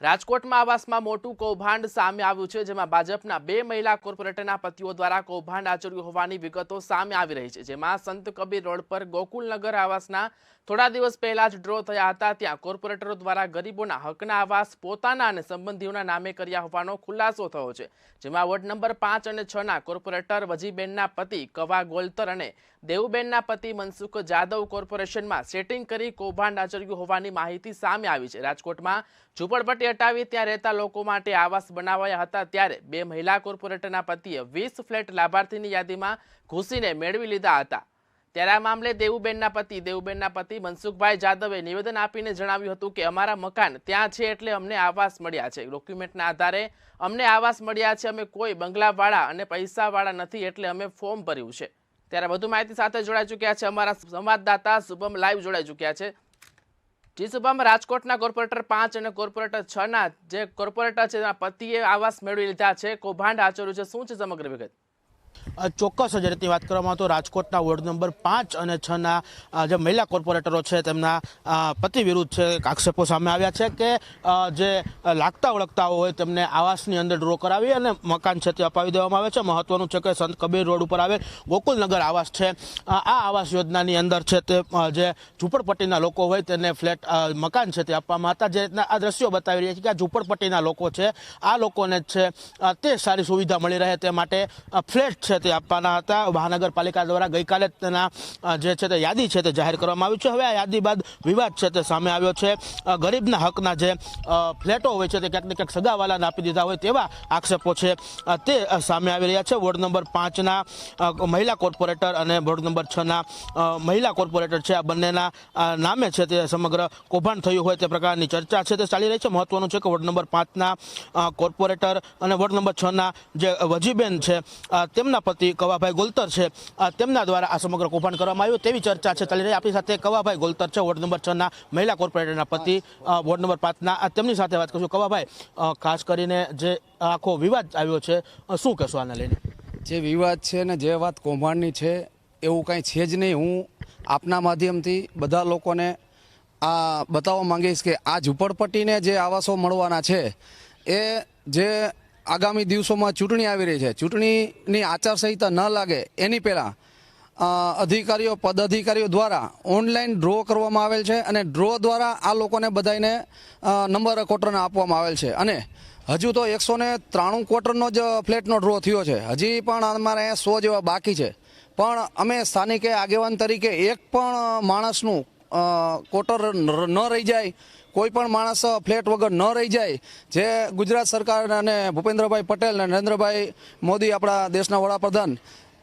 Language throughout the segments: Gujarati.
રાજકોટમાં આવાસમાં મોટું કૌભાંડ સામે આવ્યું છે, જેમાં ભાજપના બે મહિલા કોર્પોરેટરના પતિઓ દ્વારા કૌભાંડ આચર્યું હોવાની વિગતો સામે આવી રહી છે, જેમાં સંત કબીર રોડ પર ગોકુલનગર આવાસના થોડા દિવસ પહેલા જ ડ્રો થયા હતા. ત્યાં કોર્પોરેટરો દ્વારા ગરીબોના હકના આવાસ, પોતાના અને સંબંધીઓના નામે કર્યા હોવાનો ખુલાસો થયો છે, જેમાં વોર્ડ નંબર પાંચ અને છ ના કોર્પોરેટર વજીબેનના પતિ કવા ગોલતર અને દેવુબેનના પતિ મનસુખ જાદવ કોર્પોરેશનમાં સેટિંગ કરી કૌભાંડ આચર્યું હોવાની માહિતી સામે આવી છે. રાજકોટમાં ઝૂંપડપટ્ટી હટાવી ત્યાં રહેતા લોકો માટે આવાસ બનાવાયા હતા ત્યારે બે મહિલા કોર્પોરેટરના પતિએ વીસ ફ્લેટ લાભાર્થીની યાદીમાં ઘૂસીને મેળવી લીધા હતા. ત્યારે આ મામલે દેવુબેનના પતિ દેવુબેનના પતિ મનસુખભાઈ જાદવે નિવેદન આપીને જણાવ્યું હતું કે અમારા મકાન ત્યાં છે એટલે અમને આવાસ મળ્યા છે. ડોક્યુમેન્ટના આધારે અમને આવાસ મળ્યા છે, અમે કોઈ બંગલાવાળા અને પૈસાવાળા નથી એટલે અમે ફોર્મ ભર્યું છે. ત્યારે વધુ માહિતી સાથે જોડાઈ ચૂક્યા છે. અમારા સંવાદદાતા શુભમ લાઈવ જોડાઈ ચૂક્યા છે. જી રાજકોટના કોર્પોરેટર પાંચ અને કોર્પોરેટર છ ના જે કોર્પોરેટર છે તેના પતિએ આવાસ મેળવી લીધા છે. કૌભાંડ આચર્યું છે. શું છે સમગ્ર વિગત? ચોક્કસ જ રીતની વાત કરવામાં તો રાજકોટના વોર્ડ નંબર પાંચ અને છના જે મહિલા કોર્પોરેટરો છે તેમના પતિ વિરુદ્ધ છે આક્ષેપો સામે આવ્યા છે કે જે લાગતા ઓળખતા હોય તેમને આવાસની અંદર ડ્રો કરાવી અને મકાન છે તે અપાવી દેવામાં આવે છે. મહત્વનું છે કે સંત કબીર રોડ ઉપર આવેલ ગોકુલનગર આવાસ છે. આ આવાસ યોજનાની અંદર છે તે જે ઝૂંપડપટ્ટીના લોકો હોય તેને ફ્લેટ મકાન છે તે આપવામાં હતા જે રીતના આ દ્રશ્યો બતાવી રહ્યા છે કે આ ઝૂંપડપટ્ટીના લોકો છે, આ લોકોને છે તે સારી સુવિધા મળી રહે તે માટે ફ્લેટ છે તે આપવાના હતા. મહાનગરપાલિકા દ્વારા ગઈકાલે તેના જે છે તે યાદી છે તે જાહેર કરવામાં આવી છે. હવે આ યાદી બાદ વિવાદ છે તે સામે આવ્યો છે. ગરીબના હકના જે ફ્લેટો હોય છે તે ક્યાંક ને ક્યાંક સગાવાલાને આપી દીધા હોય તેવા આક્ષેપો છે તે સામે આવી રહ્યા છે. વોર્ડ નંબર પાંચના મહિલા કોર્પોરેટર અને વોર્ડ નંબર છના મહિલા કોર્પોરેટર છે. આ બંનેના નામે છે તે સમગ્ર કૌભાંડ થયું હોય તે પ્રકારની ચર્ચા છે તે ચાલી રહી છે. મહત્વનું છે કે વોર્ડ નંબર પાંચના કોર્પોરેટર અને વોર્ડ નંબર છના જે વજીબેન છે તેમના પતિ કવાભાઈ ગોલતર છે. તેમના દ્વારા આ સમગ્ર કૌભાંડ કરવામાં આવ્યું. તેવી ચર્ચા છે, ચાલી રહી આપણી સાથે કવાભાઈ ગોલતર છે, વોર્ડ નંબર છના મહિલા કોર્પોરેટરના પતિ વોર્ડ નંબર પાંચના. તેમની સાથે વાત કરશું. કવાભાઈ ખાસ કરીને જે આખો વિવાદ આવ્યો છે શું કહેશો આને લઈને? જે વિવાદ છે ને, જે વાત કૌભાંડની છે, એવું કાંઈ છે જ નહીં. હું આપના માધ્યમથી બધા લોકોને આ બતાવવા માંગીશ કે આ ઝૂંપડપટ્ટીને જે આવાસો મળવાના છે, એ જે આગામી દિવસોમાં ચૂંટણી આવી રહી છે. ચૂંટણીની આચારસંહિતા ન લાગે એની પહેલાં અધિકારીઓ પદ અધિકારીઓ દ્વારા ઓનલાઈન ડ્રો કરવામાં આવેલ છે અને ડ્રો દ્વારા આ લોકોને બધાને નંબર કોટરને આપવામાં આવેલ છે. અને હજુ તો એકસો ને ત્રાણું ક્વોટરનો જ ફ્લેટનો ડ્રો થયો છે. હજી પણ અમારે સો જેવા બાકી છે. પણ અમે સ્થાનિકે આગેવાન તરીકે એક પણ માણસનું કોટર ન રહી જાય કોઈ પણ માણસ ફ્લેટ વગર ન રહી જાય, જે ગુજરાત સરકાર અને ભૂપેન્દ્રભાઈ પટેલ અને નરેન્દ્રભાઈ મોદી આપણા દેશના વડાપ્રધાન,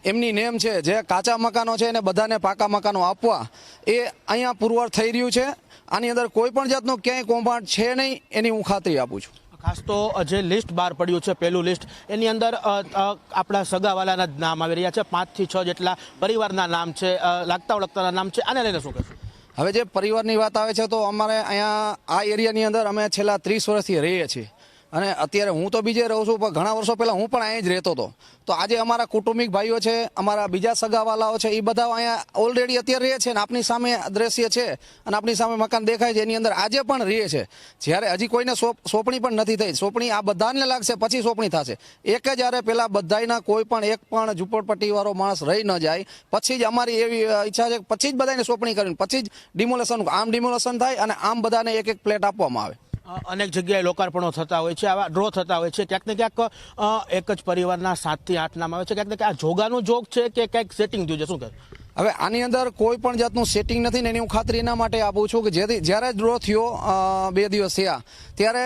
એમની નેમ છે, જે કાચા મકાનો છે એને બધાને પાકા મકાનો આપવા, એ અહીંયા પુરવાર થઈ રહ્યું છે. આની અંદર કોઈ પણ જાતનું ક્યાંય કૌભાંડ છે નહીં, એની હું ખાતરી આપું છું. ખાસ તો જે લિસ્ટ બહાર પડ્યું છે, પહેલું લિસ્ટ, એની અંદર આપણા સગાવાલાના નામ આવી રહ્યા છે, પાંચથી છ જેટલા પરિવારના નામ છે લાગતા ઓળખતાના નામ છે, આને લઈને શું કહેશું? હવે જે પરિવારની વાત આવે છે, તો અમારે અહીંયા આ એરિયાની અંદર અમે છેલ્લા ત્રીસ વર્ષથી રહીએ છીએ. અને અત્યારે હું તો બીજે રહું છું, પણ ઘણા વર્ષો પહેલાં હું પણ અહીં જ રહેતો હતો. તો આજે અમારા કુટુંબિક ભાઈઓ છે, અમારા બીજા સગાવાલાઓ છે, એ બધા અહીંયા ઓલરેડી અત્યારે રહે છે ને આપની સામે દ્રશ્ય છે અને આપણી સામે મકાન દેખાય છે, એની અંદર આજે પણ રહે છે. જ્યારે હજી કોઈને સોપ, સોંપણી પણ નથી થઈ. સોંપણી આ બધાને લાગશે, પછી સોંપણી થશે. એક જ હારે પહેલાં બધાયના કોઈ પણ એક પણ ઝૂંપડપટ્ટીવાળો માણસ રહી ન જાય. પછી જ અમારી એવી ઈચ્છા છે પછી જ બધાને સોંપણી કરીને, પછી જ ડિમોલેશન આમ ડિમોલેશન થાય અને આમ બધાને એક એક પ્લેટ આપવામાં આવે. અનેક જગ્યાએ લોકાર્પણો થતા હોય છે, આવા ડ્રો થતા હોય છે. ક્યાંક ને ક્યાંક એક જ પરિવારના સાતથી આઠ નામ આવે છે. ક્યાંક ને ક્યાંક જોગાનું જોગ છે કે કંઈક સેટિંગ થયું છે? શું કહે? હવે આની અંદર કોઈ પણ જાતનું સેટિંગ નથી ને એની હું ખાતરી એના માટે આપું છું કે જેથી જ્યારે ડ્રો થયો બે દિવસ થયા, ત્યારે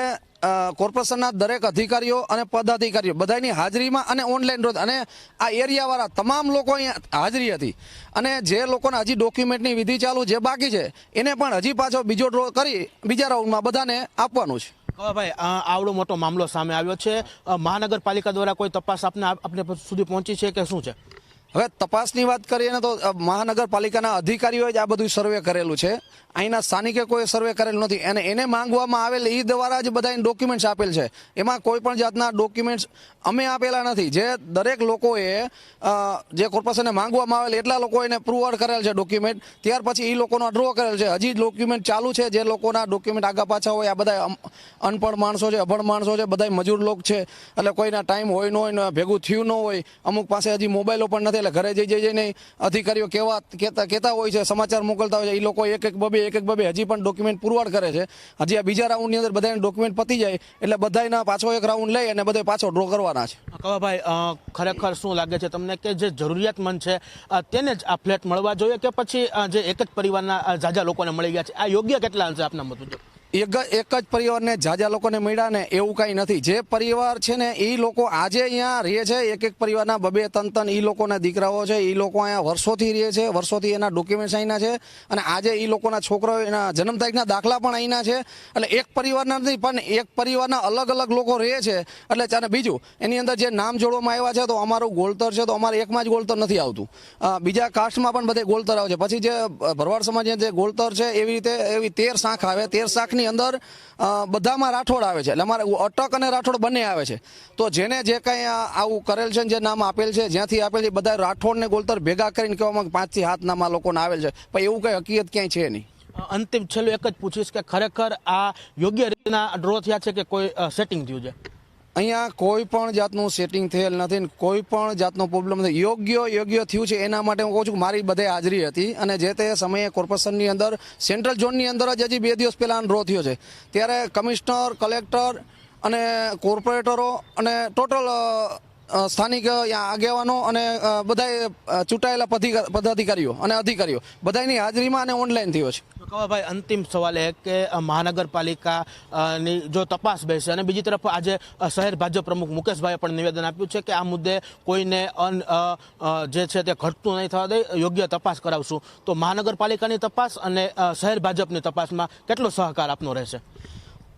કોર્પોરેશનના દરેક અધિકારીઓ અને પદાધિકારીઓ બધાની હાજરીમાં અને ઓનલાઈન ડ્રો અને આ એરિયાવાળા તમામ લોકો અહીંયા હાજરી હતી. અને જે લોકોને હજી ડોક્યુમેન્ટની વિધિ ચાલુ જે બાકી છે, એને પણ હજી પાછો બીજો ડ્રો કરી બીજા રાઉન્ડમાં બધાને આપવાનું છે. ભાઈ આવડો મોટો મામલો સામે આવ્યો છે. મહાનગરપાલિકા દ્વારા કોઈ તપાસ આપને આપને સુધી પહોંચી છે કે શું છે? હવે તપાસની વાત કરીએ તો મહાનગરપાલિકાના અધિકારીઓએ જ આ બધું સર્વે કરેલું છે. અહીંના સ્થાનિકે કોઈ સર્વે કરેલું નથી. અને એને માંગવામાં આવેલ એ દ્વારા જ બધા ડોક્યુમેન્ટ્સ આપેલ છે. એમાં કોઈ પણ જાતના ડોક્યુમેન્ટ્સ અમે આપેલા નથી. જે દરેક લોકોએ જે કોર્પોરેશને માંગવામાં આવેલ એટલા લોકો એને પ્રુવડ કરેલ છે ડોક્યુમેન્ટ ત્યાર પછી એ લોકોનો ડ્રો કરેલ છે. હજી ડોક્યુમેન્ટ ચાલુ છે. જે લોકોના ડોક્યુમેન્ટ આગા પાછા હોય, આ બધા અનપણ માણસો છે, અભણ માણસો છે બધા મજૂર લોક છે. એટલે કોઈના ટાઈમ હોય ન હોય ભેગું થયું ન હોય, અમુક પાસે હજી મોબાઈલો પણ નથી. એટલે ઘરે જઈ જઈ જઈને અધિકારીઓ કેવા કહેતા કહેતા હોય છે, સમાચાર મોકલતા હોય છે. એ લોકો એક એક બબે એક એક બબે હજી પણ ડોક્યુમેન્ટ પુરવાર કરે છે. હજી આ બીજા રાઉન્ડની અંદર બધાને ડોક્યુમેન્ટ પતી જાય, એટલે બધાના પાછો એક રાઉન્ડ લઈ અને બધા પાછો ડ્રો કરવાના છે. કવાભાઈ ખરેખર શું લાગે છે તમને કે જે જરૂરિયાતમંદ છે તેને જ આ ફ્લેટ મળવા જોઈએ કે પછી જે એક જ પરિવારના ઝાઝા લોકોને મળી ગયા છે? આ યોગ્ય કેટલા અંશે આપના મત મુજબ? એક એક જ પરિવારને જાજા લોકોને મળ્યા ને એવું કાંઈ નથી. જે પરિવાર છે ને એ લોકો આજે અહીંયા રહે છે, એક એક પરિવારના બબે તન તન એ લોકોના દીકરાઓ છે એ લોકો અહીંયા વર્ષોથી રહે છે, વર્ષોથી એના ડોક્યુમેન્ટ્સ અહીંના છે, અને આજે એ લોકોના છોકરાઓ એના જન્મ તારીખના દાખલા પણ અહીંના છે. એટલે એક પરિવારના નથી, પણ એક પરિવારના અલગ અલગ લોકો રહે છે. એટલે અને બીજું, એની અંદર જે નામ જોડવામાં આવ્યા છે, તો અમારું ગોળતર છે, તો અમારે એકમાં જ ગોળતર નથી આવતું. બીજા કાસ્ટમાં પણ બધે ગોળતર આવે છે. પછી જે ભરવાડ સમાજ જે ગોળતર છે, એવી રીતે એવી તેર શાખ આવે. તેર શાખની અંદર બધામાં રાઠોડ આવે છે. એટલે અમારે અટક અને રાઠોડ બંને આવે છે. તો જેને જે કંઈ આવું કરેલ છે જે નામ આપેલ છે, જ્યાંથી આપેલ છે બધા રાઠોડને ગોલતર ભેગા કરીને કહેવામાં પાંચથી હાથ નામ લોકોને આવેલ છે. પણ એવું કંઈ હકીકત ક્યાંય છે નહીં. અંતિમ છેલ્લું એક જ પૂછીશ કે ખરેખર આ યોગ્ય રીતના ડ્રો થયા છે કે કોઈ સેટિંગ થયું છે? અહીંયા કોઈ પણ જાતનું સેટિંગ થયેલ નથી કોઈ પણ જાતનો પ્રોબ્લેમ નથી. યોગ્ય યોગ્ય થયું છે એના માટે હું કહું છું મારી બધે હાજરી હતી અને જે તે સમયે કોર્પોરેશનની અંદર સેન્ટ્રલ ઝોનની અંદર જ હજી બે દિવસ પહેલાં ડ્રો થયો છે. ત્યારે કમિશનર કલેક્ટર અને કોર્પોરેટરો અને ટોટલ સ્થાનિક આગેવાનો અને બધાએ ચૂંટાયેલા પદાધિકારીઓ અને અધિકારીઓ બધાની હાજરીમાં અને ઓનલાઈન થયો છે. કવાભાઈ અંતિમ સવાલ એ કે મહાનગરપાલિકાની જો તપાસ બેસે અને બીજી તરફ આજે શહેર ભાજપ પ્રમુખ મુકેશભાઈએ પણ નિવેદન આપ્યું છે કે આ મુદ્દે કોઈને અન જે છે તે ઘટતું નહીં થવા દે, યોગ્ય તપાસ કરાવશું. તો મહાનગરપાલિકાની તપાસ અને શહેર ભાજપની તપાસમાં કેટલો સહકાર આપનો રહેશે?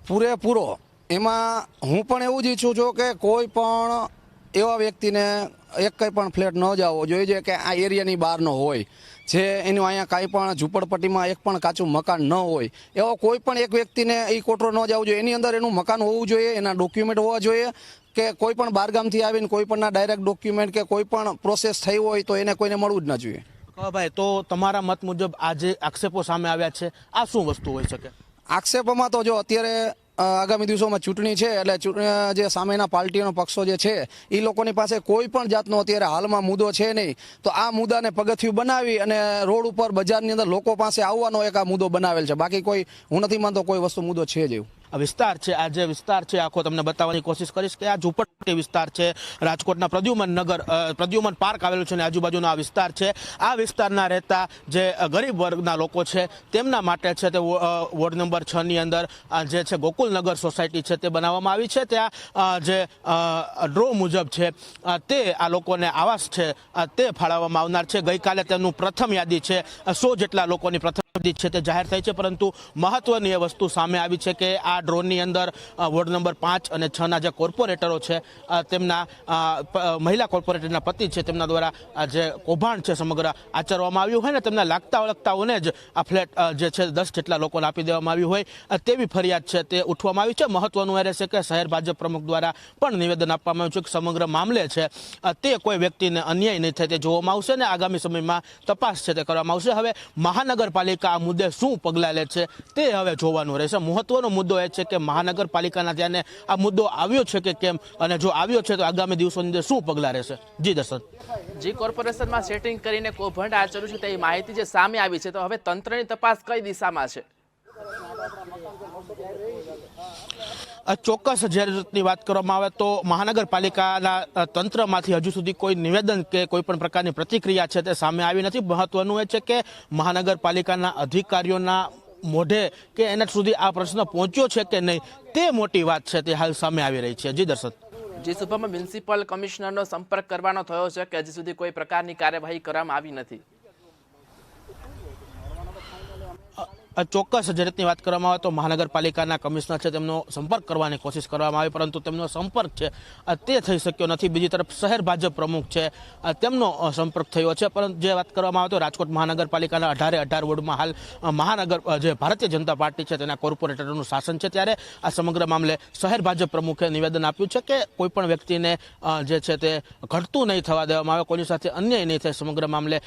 પૂરેપૂરો. એમાં હું પણ એવું જ ઈચ્છું છું કે કોઈ પણ એવા વ્યક્તિને એક કંઈ પણ ફ્લેટ ન જવો જોઈએ કે આ એરિયાની બહારનો હોય. જે એનું અહીંયા કાંઈ પણ ઝૂંપડપટ્ટીમાં એક પણ કાચું મકાન ન હોય. એવો કોઈ પણ એક વ્યક્તિને એ કોટરો ન જવું જોઈએ. એની અંદર એનું મકાન હોવું જોઈએ એના ડોક્યુમેન્ટ હોવા જોઈએ કે કોઈ પણ બહારગામથી આવીને કોઈ પણના ડાયરેક્ટ ડોક્યુમેન્ટ કે કોઈ પણ પ્રોસેસ થઈ હોય તો એને કોઈને મળવું જ ન જોઈએ. ભાઈ તો તમારા મત મુજબ આજે આક્ષેપો સામે આવ્યા છે. આ શું વસ્તુ હોઈ શકે? આક્ષેપોમાં તો જો અત્યારે આગામી દિવસોમાં ચૂંટણી છે એટલે ચૂંટણી જે સામેના પાર્ટીઓના પક્ષો જે છે એ લોકોની પાસે કોઈ પણ જાતનો અત્યારે હાલમાં મુદ્દો છે નહીં. તો આ મુદ્દાને પગથિયું બનાવી અને રોડ ઉપર બજારની અંદર લોકો પાસે આવવાનો એક આ મુદ્દો બનાવેલ છે. બાકી કોઈ, હું નથી માનતો કોઈ વસ્તુ મુદ્દો છે જ એવું. વિસ્તાર છે, આ જે વિસ્તાર છે, આખો તમને બતાવવાની કોશિશ કરીશ કે આ ઝુંપડપટ્ટી વિસ્તાર છે, રાજકોટના પ્રદ્યુમન નગર પ્રદ્યુમન પાર્ક આવેલું છે અને આજુબાજુનો આ વિસ્તાર છે. આ વિસ્તારના રહેતા જે ગરીબ વર્ગના લોકો છે, તેમના માટે છે તે વોર્ડ નંબર છની અંદર જે છે ગોકુલનગર સોસાયટી છે તે બનાવવામાં આવી છે. ત્યાં જે ડ્રો મુજબ છે તે આ લોકોને આવાસ છે તે ફાળવવામાં આવનાર છે. ગઈકાલે તેમનું પ્રથમ યાદી છે સો જેટલા લોકોની પ્રથમ યાદી છે તે જાહેર થઈ છે, પરંતુ મહત્વની એ વસ્તુ સામે આવી છે કે આ ડ્રોનની અંદર વોર્ડ નંબર પાંચ અને છ ના જે કોર્પોરેટરો છે તેમના મહિલા કોર્પોરેટરના પતિ છે, તેમના દ્વારા જે કૌભાંડ છે સમગ્ર આચરવામાં આવ્યું હોય ને, તેમના લાગતા ઓળખતાઓને જ આ ફ્લેટ જે છે દસ જેટલા લોકોને આપી દેવામાં આવ્યું હોય તેવી ફરિયાદ છે તે ઉઠવામાં આવી છે. મહત્વનું એ રહેશે કે શહેર ભાજપ પ્રમુખ દ્વારા પણ નિવેદન આપવામાં આવ્યું છે કે સમગ્ર મામલે છે તે કોઈ વ્યક્તિને અન્યાય નહીં થાય તે જોવામાં આવશે અને આગામી સમયમાં તપાસ છે તે કરવામાં આવશે. હવે મહાનગરપાલિકા આ મુદ્દે શું પગલાં લે છે તે હવે જોવાનું રહેશે. મહત્વનો મુદ્દો એ છે કે મહાનગરપાલિકાના ધ્યાને આ મુદ્દો આવ્યો છે કે કેમ? અને જો આવ્યો છે તો આગામી દિવસોની અંદર શું પગલાં રહેશે? જી દર્શન. જી, કોર્પોરેશનમાં સેટિંગ કરીને કૌભાંડ આચર્યું છે તેવી માહિતી જે સામે આવી છે, તો હવે તંત્રની તપાસ કઈ દિશામાં છે? ચોક્કસ જરૂરતની વાત કરવામાં આવે તો મહાનગરપાલિકાના તંત્રમાંથી હજુ સુધી કોઈ નિવેદન કે કોઈ પણ પ્રકારની પ્રતિક્રિયા છે તે સામે આવી નથી. મહત્વનું એ છે કે મહાનગરપાલિકાના અધિકારીઓના મોઢે કે એના સુધી આ પ્રશ્ન પહોંચ્યો છે કે નહીં, તે મોટી વાત છે તે હાલ સામે આવી રહી છે. જી દર્શક. જે શુભમ મ્યુનિસિપલ કમિશનરનો સંપર્ક કરવાનો થયો છે કે હજી સુધી કોઈ પ્રકારની કાર્યવાહી કરવામાં આવી નથી. ચોક્કસ રીતની વાત કરવામાં આવે તો મહાનગરપાલિકાના કમિશનર છે, તેમનો સંપર્ક કરવાની કોશિશ કરવામાં આવી, પરંતુ તેમનો સંપર્ક છે તે થઈ શક્યો નથી. બીજી તરફ શહેર ભાજપ પ્રમુખ છે તેમનો સંપર્ક થયો છે. પરંતુ જે વાત કરવામાં આવે તો રાજકોટ મહાનગરપાલિકાના અઢારે અઢાર વોર્ડમાં હાલ મહાનગર જે ભારતીય જનતા પાર્ટી છે, તેના કોર્પોરેટરનું શાસન છે. ત્યારે આ સમગ્ર મામલે શહેર ભાજપ પ્રમુખે નિવેદન આપ્યું છે કે કોઈપણ વ્યક્તિને જે છે તે ઘટતું નહીં થવા દેવામાં આવે, કોઈની સાથે અન્યાય નહીં થાય, સમગ્ર મામલે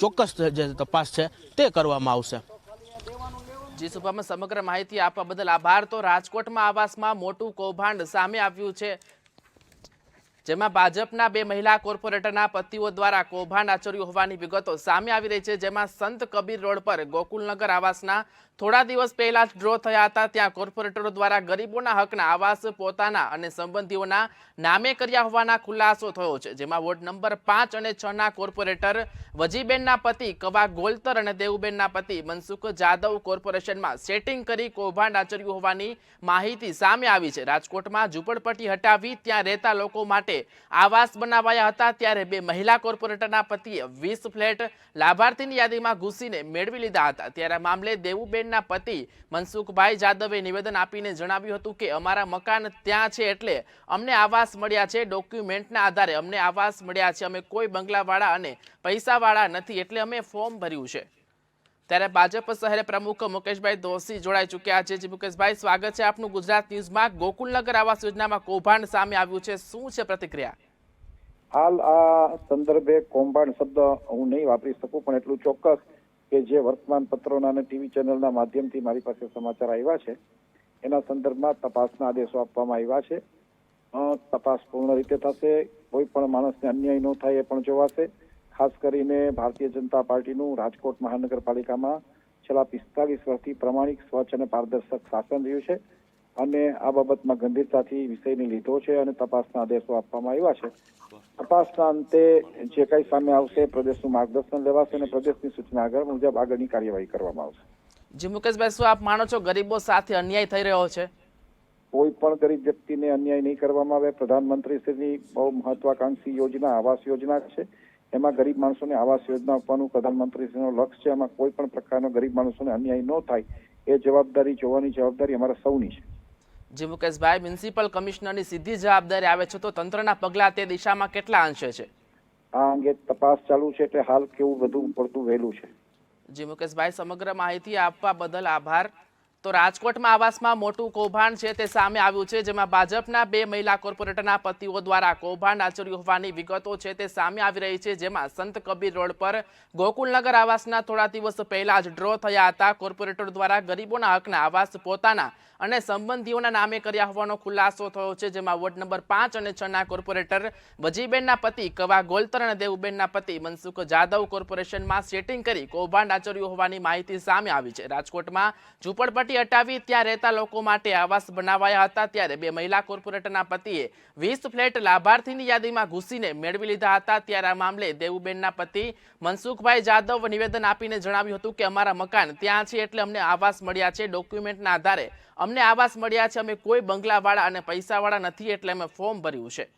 ચોક્કસ જે તપાસ છે, તે કરવામાં આવશે. જી સમગ્ર માહિતી આપવા બદલ આભાર. તો રાજકોટમાં આવાસમાં મોટું કૌભાંડ સામે આવ્યું છે. જેમાં ભાજપના બે મહિલા કોર્પોરેટરના પતિઓ દ્વારા કૌભાંડ આચર્યું હોવાની વિગતો સામે આવી રહી છે, જેમાં સંત કબીર રોડ પર ગોકુલનગર આવાસના થોડા દિવસ પહેલા જ ડ્રો થયા હતા. ત્યાં કોર્પોરેટરો દ્વારા ગરીબોના હકના આવાસ પોતાના અને સંબંધીઓના નામે કર્યા હોવાના ખુલાસો થયો છે, જેમાં વોર્ડ નંબર પાંચ અને છ ના કોર્પોરેટર વજીબેનના પતિ કવા ગોલતર અને દેવુબેનના પતિ મનસુખ જાદવ કોર્પોરેશનમાં સેટિંગ કરી કૌભાંડ આચર્યું હોવાની માહિતી સામે આવી છે. રાજકોટમાં ઝૂંપડપટ્ટી હટાવી ત્યાં રહેતા લોકો માટે આવાસ બનાવાયા હતા ત્યારે બે મહિલા કોર્પોરેટરના પતિએ વીસ ફ્લેટ લાભાર્થીની યાદીમાં ઘૂસીને મેળવી લીધા હતા. ત્યારે મામલે દેવુબેનના પતિ મનસુખભાઈ જાદવે નિવેદન આપીને જણાવ્યું હતું કે, અમારા મકાન ત્યાં છે એટલે અમને આવાસ મળ્યા છે. ડોક્યુમેન્ટના આધારે અમને આવાસ મળ્યા છે. અમે કોઈ બંગલાવાળા અને પૈસાવાળા નથી એટલે અમે ફોર્મ ભર્યું છે. ત્યારે ભાજપ શહેર પ્રમુખ મુકેશભાઈ દોશી જોડાઈ ચૂક્યા છે. જી મુકેશભાઈ, સ્વાગત છે આપનું ગુજરાત ન્યૂઝમાં. ગોકુલનગર આવાસ યોજનામાં કૌભાંડ સામે આવ્યું છે. શું છે પ્રતિક્રિયા? હાલ આ સંદર્ભે કૌભાંડ શબ્દ હું નહીં વાપરી શકું, પણ એટલું ચોક્કસ કે જે વર્તમાન પત્રોના અને ટીવી ચેનલના માધ્યમથી મારી પાસે સમાચાર આવ્યા છે, એના સંદર્ભમાં તપાસના આદેશો આપવામાં આવ્યા છે. તપાસ પૂર્ણ રીતે થશે. કોઈ પણ માણસને અન્યાય ન થાય એ પણ જોવાશે. ખાસ કરીને ભારતીય જનતા પાર્ટીનું રાજકોટ મહાનગરપાલિકામાં છેલ્લા પિસ્તાલીસ વર્ષથી પ્રમાણિક સ્વચ્છ અને પારદર્શક શાસન રહ્યું છે અને આ બાબતમાં ગંભીરતાથી વિષયને લીધો છે અને તપાસના આદેશો આપવામાં આવ્યા છે. તપાસના અંતે જે કઈ સામે આવશે પ્રદેશનું માર્ગદર્શન લેવાશે અને પ્રદેશની સૂચના આગળ મુજબ આગળની કાર્યવાહી કરવામાં આવશે. જી મુકેશભાઈ શું આપ માનો છો ગરીબો સાથે અન્યાય થઈ રહ્યો છે? કોઈ પણ ગરીબ વ્યક્તિને અન્યાય નહીં કરવામાં આવે. પ્રધાનમંત્રીશ્રીની બહુ મહત્વાકાંક્ષી યોજના આવાસ યોજના છે. એમાં ગરીબ માણસોને આવાસ યોજના આપવાનું પ્રધાનમંત્રીશ્રીનો લક્ષ્ય છે એમાં કોઈ પણ પ્રકારનો ગરીબ માણસોને અન્યાય ન થાય એ જવાબદારી જોવાની જવાબદારી અમારા સૌની છે. જી મુકેશભાઈ મ્યુનિસિપલ કમિશનરની સીધી જવાબદારી આવે છે તો તંત્રના પગલાં તે દિશામાં કેટલા અંશે છે? આ અંગે તપાસ ચાલુ છે એટલે હાલ કેવું વધુ પડતું વહેલું છે. જી મુકેશભાઈ સમગ્ર માહિતી આપવા બદલ આભાર. તો રાજકોટમાં આવાસમાં મોટું કૌભાંડ છે તે સામે આવ્યું છે, જેમાં ભાજપના બે મહિલા કોર્પોરેટરના પતિઓ દ્વારા કૌભાંડ આચર્યું હોવાની વિગતો છે તે સામે આવી રહી છે, જેમાં સંત કબીર રોડ પર ગોકુલનગર આવાસના થોડા દિવસ પહેલા જ ડ્રો થયા હતા. કોર્પોરેટર દ્વારા ગરીબોના હકના આવાસ પોતાના અને સંબંધીઓના નામે કર્યા હોવાનો ખુલાસો થયો છે, જેમાં વોર્ડ નંબર પાંચ અને છના કોર્પોરેટર વજીબેનના પતિ કવા ગોલતર અને દેવુબેનના પતિ મનસુખ જાદવ કોર્પોરેશનમાં સેટિંગ કરી કૌભાંડ આચર્યું હોવાની માહિતી સામે આવી છે. રાજકોટમાં ઝૂંપડપટ્ટી હટાવી ત્યાં રહેતા લોકો માટે આવાસ બનાવાયા હતા. ત્યારે બે મહિલા કોર્પોરેટરના પતિએ વીસ ફ્લેટ લાભાર્થીની યાદીમાં ઘૂસીને મેળવી લીધા હતા. ત્યારે આ મામલે દેવુબેનના પતિ મનસુખભાઈ જાદવ નિવેદન આપીને જણાવ્યું હતું કે અમારા મકાન ત્યાં છે એટલે અમને આવાસ મળ્યા છે. ડોક્યુમેન્ટના આધારે અમને આવાસ મળ્યા છે. અમે કોઈ બંગલાવાળા અને પૈસાવાળા નથી એટલે અમે ફોર્મ ભર્યું છે.